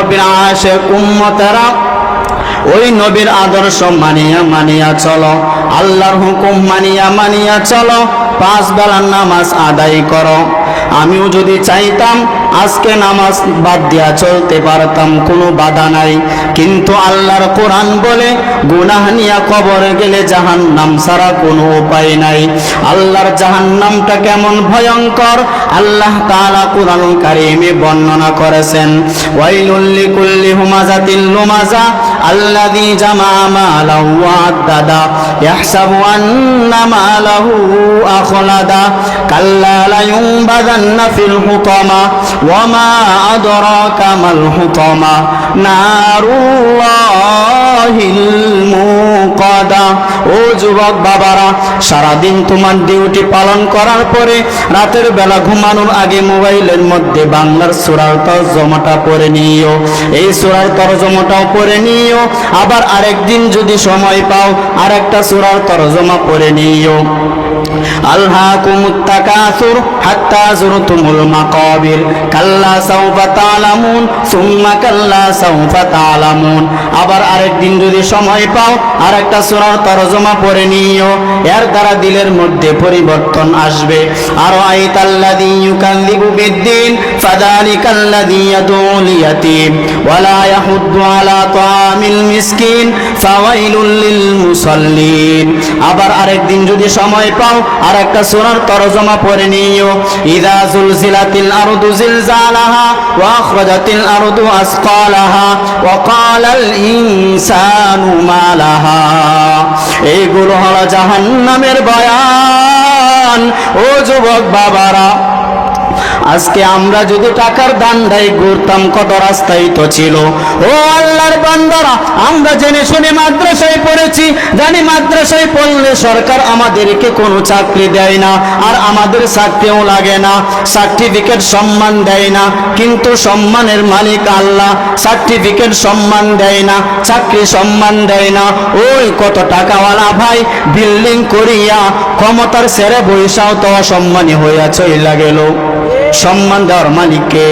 নবীর আশেক উম্মতেরা ওই নবীর আদর্শ মানিয়া মানিয়া চলো। আল্লাহর হুকুম মানিয়া মানিয়া চলো। পাঁচ বেলার নামাজ আদায় করো। আমিও যদি চাইতাম, আজকে নামাজ বাদ দিয়া চলতে পারতাম, কোনো বাধা নাই। কিন্তু আল্লাহর কোরআন বলে, গুনাহ নিয়া কবরে গেলে জাহান নাম ছাড়া কোনো উপায় নাই। আল্লাহর জাহান নামটা কেমন ভয়ঙ্কর, আল্লাহ তাআলা কোরআন কারিমে বর্ণনা করেছেন, ওয়াইলুল লিকুল্লি হুমাজাতিল লুমাজা আল্লাযী জামা মালাহু ওয়া আদ্দাদা, ইয়াহসাবু আন্না মালাহু আখলাদা, কাল্লা লা ইউনবাযান্না ফিল হুতামা ওয়া মা আদরাকা মাল হুতামা। নারুল্লাহিল মুকাদা। ও যুবক বাবারা, সারাদিন তোমার ডিউটি পালন করার পরে রাতের বেলা ঘুমানোর আগে মোবাইলের মধ্যে বাংলার সুরার তর্জমাটা পড়ে নিও। এই সুরার তর্জমাটাও পড়ে নিও। আবার আরেকদিন যদি সময় পাও আর একটা সুরার তর্জমা পড়ে নিও। আল্লাহকুমুত তাকাসুর হাত্তা যুরতুমুল মাকাবির কাল্লা সাউফা তালামুন সুম্মা কাল্লা সাউফা তালামুন আবার আরেকদিন যদি সময় পাও, আরেকটা সূরার তরজমা পড়ে নিও। এর দ্বারা দিলের মধ্যে পরিবর্তন আসবে। আর আইতাল্লাযী ইউকাযযিবু বিদ্দিন ফাযালিকাল্লাযী ইয়াদুল ইয়াতীম ওয়ালা ইয়াহুদ্দু আলা তাআমিল মিসকিন ফাওয়াইলুল লিল মুসাল্লিন। আবার আরেকদিন যদি সময় পাও আর একটা সোনার তরজমা পড়ে নিও। ইদা জুলজিলাতিল আরদু জিলজালাহা ওয়া আখরাজাতিল আরদু আসকালাহা ওয়া ক্বালাল ইনসানু মা এইগুলো হলো জাহান্নামের বয়ান। ও যুবক বাবারা আজকে আমরা যদি টাকার দান্ডাই ঘুরতাম, কত রাস্তাই তো ছিল। ও আল্লাহর বান্দারা, আমরা জেনে শুনে মাদ্রাসায় পড়েছি, জানি মাদ্রাসায় পড়লে সরকার আমাদেরকে কোনো চাকরি দেয় না, আর আমাদের চাকরিও লাগে না, সার্টিফিকেট সম্মান দেয় না, কিন্তু সম্মানের মালিক আল্লাহ, সার্টিফিকেট সম্মান দেয় না, চাকরি সম্মান দেয় না। ওই কত টাকাওয়ালা ভাই, বিল্ডিং করিয়া ক্ষমতার সেরে বৈশাও তো অসম্মানী হইয়া চইলা গেল। সম্মান দেওয়ার মালিককে।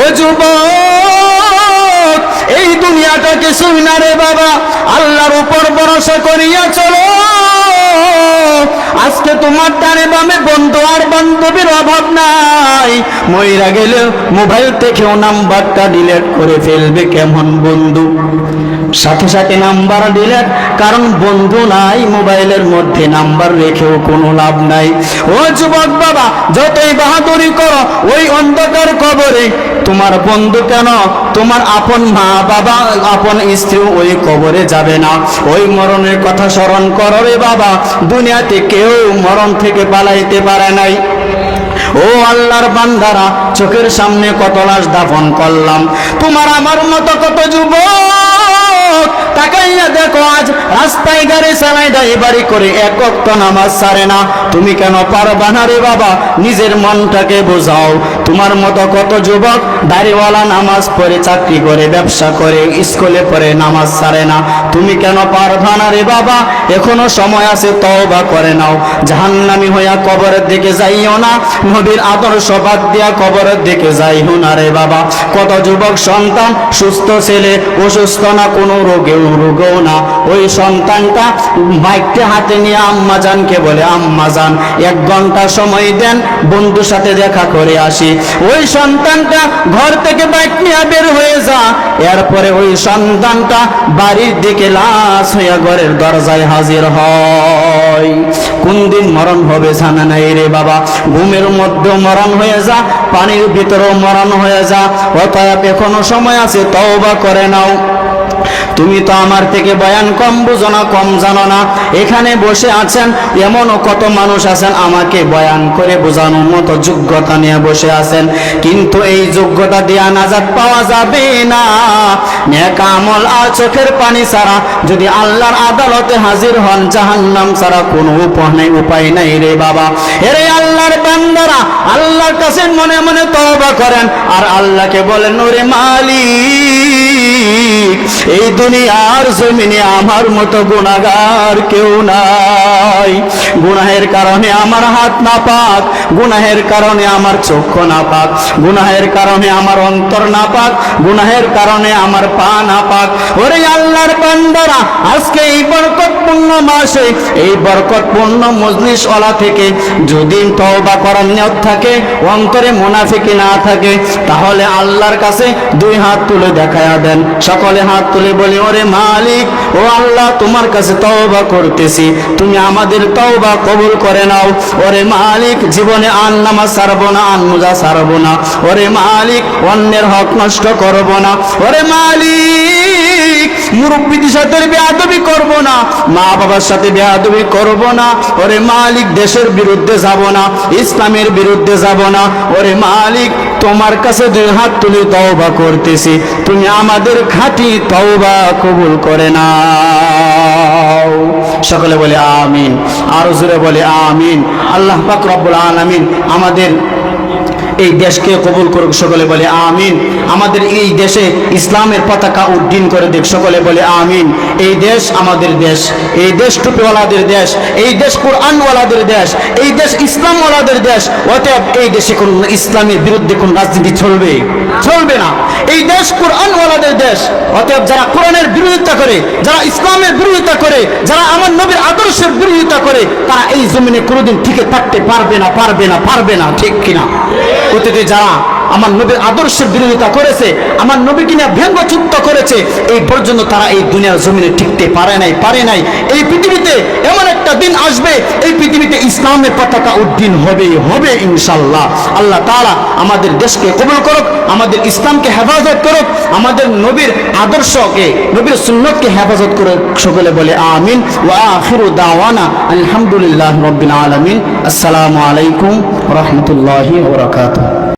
ও যুবক, এই দুনিয়াটা কিছুই না রে বাবা? আল্লাহর উপর ভরসা করিয়া চলো। আজকে তোমার ডানে বামে বন্ধু আর বান্ধবীর অভাব নাই। মইরা গেলে মোবাইল থেকেও নাম্বারটা ডিলেট করে ফেলবে কেমন বন্ধু? সাথে সাথে নাম্বার দিলেন, কারণ বন্ধু নাই, মোবাইলের মধ্যে নাম্বার রেখেও কোনো লাভ নাই। ও যুবক বাবা, যতই বাহাদুরি করো, ওই অন্ধকার কবরে তোমার বন্ধু কেন? তোমার আপন মা বাবা, আপন স্ত্রী ওই কবরে যাবে না। ওই মরণের কথা স্মরণ করো রে বাবা, দুনিয়াতে কেউ মরণ থেকে পালাইতে পারে নাই। ও আল্লাহর বান্দারা, চোখের সামনে কত লাশ দাফন করলাম। তোমার আমার মতো কত যুবক? Oh. তাকাইয়া দেখো, আজ রাস্তায় গাড়ি দাই বাড়ি করে এক অক্ত নামাজ সারে না। তুমি কেন পারবা না রে বাবা? নিজের মনটাকে বোঝাও। তোমার মতো কত যুবক দাড়িওয়ালা নামাজ পড়ে, চাকরি করে, ব্যবসা করে, স্কুলে পড়ে, নামাজ সারে না। তুমি কেন পারবা না রে বাবা? এখনও সময় আছে, তওবা করে নাও। জাহান্নামি হইয়া কবরের দিকে যাইও না। নবীর আদর্শ বাদ দিয়া কবরের দিকে যাইও না রে বাবা। কত যুবক সন্তান, সুস্থ ছেলে, অসুস্থ না, কোনো রোগেও রোগও না ওই সন্তানটা বাইকটা হাতে নিয়ে আম্মা জানকে বলে, আম্মা জান, এক ঘণ্টা সময় দেন, বন্ধুর সাথে দেখা করে আসি। ওই সন্তানটা ঘর থেকে বাইক নিয়ে বের হয়ে যা। এরপরে ওই সন্তানটা বাড়ির দিকে লাশ হইয়া ঘরের দরজায় হাজির হয়। কোন দিন মরণ হবে জানা নাই রে বাবা। ঘুমের মধ্যেও মরণ হয়ে যা, পানির ভিতরেও মরণ হয়ে যা। অতএব এখনও সময় আছে, তওবা করে নাও। তুমি তো আমার থেকে বয়ান কম বুঝো না, কম জানো না। এখানে বসে আছেন, এমনও কত মানুষ আছেন, আমাকে বয়ান করে বোঝানোর মতো যোগ্যতা নিয়ে বসে আছেন। কিন্তু এই যোগ্যতা দিয়া নাজাত পাওয়া যাবে না। নেক আমল আর চোখের পানি ছাড়া যদি আল্লাহর আদালতে হাজির হন, জাহান্নাম ছাড়া কোনো উপায় নাই উপায় নাই রে বাবা। এরে আল্লাহর বান্দারা, আল্লাহর কাছে মনে মনে তওবা করেন, আর আল্লাহকে বলেন ওরে মালিক এই দুনিয়ার জমিনে আমার মতো গুণাগার কেউ নাই। গুনাহের কারণে আমার হাত না পাক গুনাহের কারণে আমার চক্ষু না পাক গুনাহের কারণে আমার অন্তর না পাক গুনাহের কারণে আমার পা না পাক ওরে আল্লাহর বান্দারা, আজকে এই বরকতপূর্ণ মাসে, এই বরকতপূর্ণ মজলিস ওলা থেকে যদি তওবা করার নিয়ত থাকে, অন্তরে মুনাফিকি না থাকে, তাহলে আল্লাহর কাছে দুই হাত তুলে দেখায়া দেন। সকলে হাত তুলে বলি, ওরে মালিক, ও আল্লাহ, তোমার কাছে তওবা করতেছি। তুমি আমাদের তওবা কবুল করে নাও। ওরে মালিক, জীবনে আন নামাজ সারবো না আন মুজা সারবো না। ওরে মালিক, অন্যের হক নষ্ট করব না। ওরে মালিক, মুরব্বীদের সাথে বেয়াদবি করব না। মা বাবার সাথে বেয়াদবি করব না। ওরে মালিক, দেশের বিরুদ্ধে যাব না, ইসলামের বিরুদ্ধে যাব না। ওরে মালিক তোমার কাছে দুই হাত তুলে তওবা করতেছি। তুমি আমাদের খাঁটি তওবা কবুল করে না সকলে বলে আমিন, আরও জোরে বলে আমিন। আল্লাহ পাক রব্বুল আলামিন আমাদের এই দেশকে কবুল করুক, সকলে বলে আমিন। আমাদের এই দেশে ইসলামের পতাকা উড্ডীন করে দেখ সকলে বলে আমিন। এই দেশ আমাদের দেশ, এই দেশ টুপিওয়ালাদের দেশ, এই দেশ কোরআনওয়ালাদের দেশ, এই দেশ ইসলামওয়ালাদের দেশ। অতএব এই দেশে কোন ইসলামের বিরুদ্ধে কোন রাজনীতি চলবে? চলবে না। এই দেশ কোরআনওয়ালাদের দেশ। অতএব যারা কোরআনের বিরোধিতা করে, যারা ইসলামের বিরোধিতা করে, যারা আমার নবীর আদর্শের বিরোধিতা করে, তারা এই জমিনে কোনোদিন টিকে থাকতে পারবে না পারবে না পারবে না, ঠিক কিনা? অতীতে যারা আমার নবীর আদর্শের বিরোধিতা করেছে, আমার নবীকে নিয়ে ব্যঙ্গযুক্ত করেছে, এই পর্যন্ত তারা এই দুনিয়ার জমিনে টিকতে পারে নাই পারে নাই। এই পৃথিবীতে এমন একটা দিন আসবে? এই পৃথিবীতে ইসলামের পতাকা উদ্দিন হবে হবে ইনশাল্লাহ। আল্লাহ তাআলা আমাদের দেশকে কবুল করুক, আমাদের ইসলামকে হেফাজত করুক, আমাদের নবীর আদর্শকে, নবীর সুন্নতকে হেফাজত করে সকলে বলে আমিন। ওয়া আখিরু দাওয়ানা আলহামদুলিল্লাহ রাব্বিল আলামিন। আসসালামু আলাইকুম রাহমাতুল্লাহি